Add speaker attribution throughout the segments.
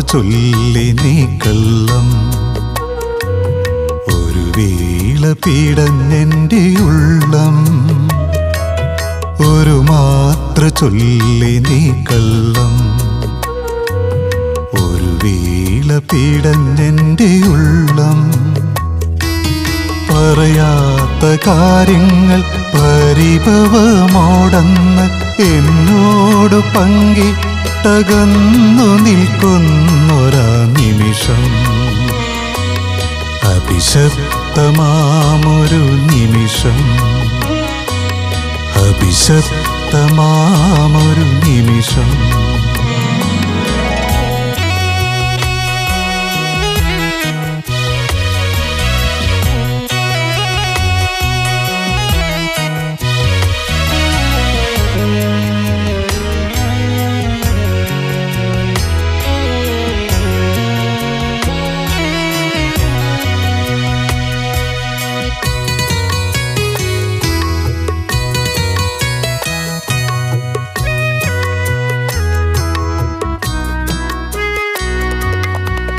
Speaker 1: ചൊല്ലി നീ കള്ളം ഒരു വീള പീടഞ്ഞെന്റെ ഉള്ളം. ഒരു മാത്ര ചൊല്ലി നീ കള്ളം ഒരു വീള പീടഞ്ഞെന്റെ ഉള്ളം. പറയാത്ത കാര്യങ്ങൾ പരിഭവമോടന്ന് എന്നോട് പങ്കിട്ടകന്നു നിൽക്കുന്നൊരാ നിമിഷം. അഭിശക്തമാമൊരു നിമിഷം. അഭിശക്തമാമൊരു നിമിഷം.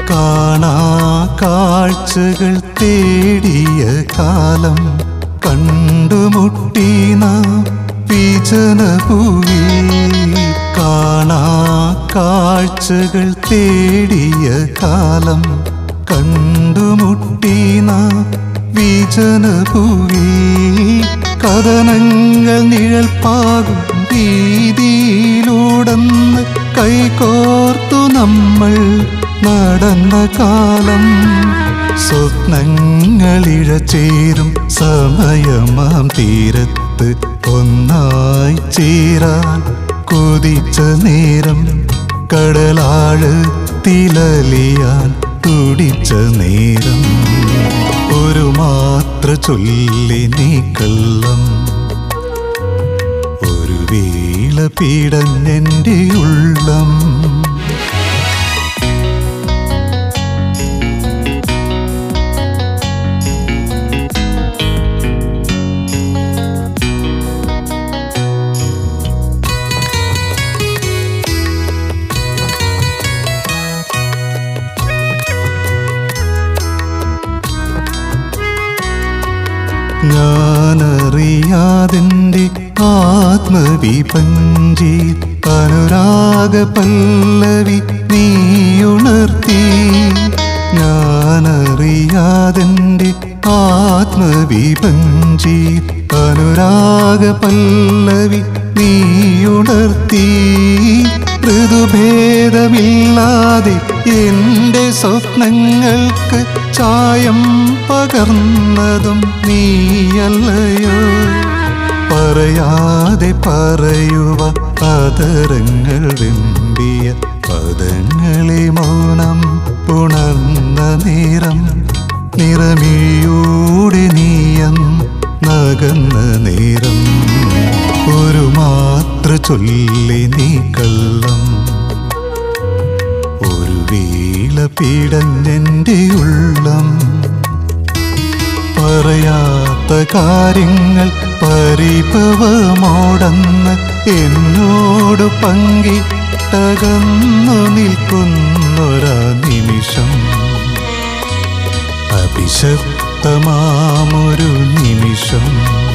Speaker 1: കാണാ കാഴ്ചകൾ തേടിയ കാലം. കണ്ടുമുട്ടി നാം വിജനഭൂവി കാണാ കാഴ്ചകൾ തേടിയ കാലം. കണ്ടുമുട്ടി നാം വിജനഭൂവി കഥനങ്ങൾ നിഴൽപ്പാകും രീതിയിലൂടന്ന് കൈകോർത്തു നമ്മൾ നടന്ന കാലം. സ്വപ്നങ്ങളിഴ ചേരും സമയമാം തീരത്ത് ഒന്നായി ചേരാൻ കൊതിച്ച നേരം കടലാഴ് തിലലിയാൻ തുടിച്ച നേരം. ഒരു മാത്ര ചൊല്ലി നീ വീള എന്റെ ഉള്ളം. ഞാനറിയാതിന്റെ ആത്മവിപഞ്ചി അനുരാഗ പല്ലവി നീയുണർത്തി. ഞാനറിയാതിന്റെ ആത്മവിപഞ്ചി അനുരാഗ പല്ലവി നീയുണർത്തി. ഋതുഭേദമില്ലാതെ എന്റെ സ്വപ്നങ്ങൾക്ക് ചായം പകർന്നതും നീയല്ലയോ? പറയാതെ പറയുവ അതരങ്ങൾ വെമ്പിയ പദങ്ങളെ മൗനം ഉണർന്ന നേരം നിറമിഴിയൂടെ നീയം നകന്ന നേരം. ഒരു മാത്ര ചൊല്ലി നീ കള്ളം. ഒരു വീള പീടഞ്ഞെന്റെ ഉള്ളം. പറയാത്ത കാര്യങ്ങൾ പരിഭവമോടന്ന് എന്നോട് പങ്കിട്ടകന്നു നിൽക്കുന്നൊരാ നിമിഷം. അഭിശക്തമാമൊരു നിമിഷം.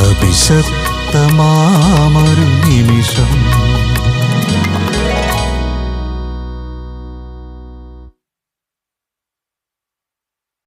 Speaker 1: അഭിശപ്തമാമൊരു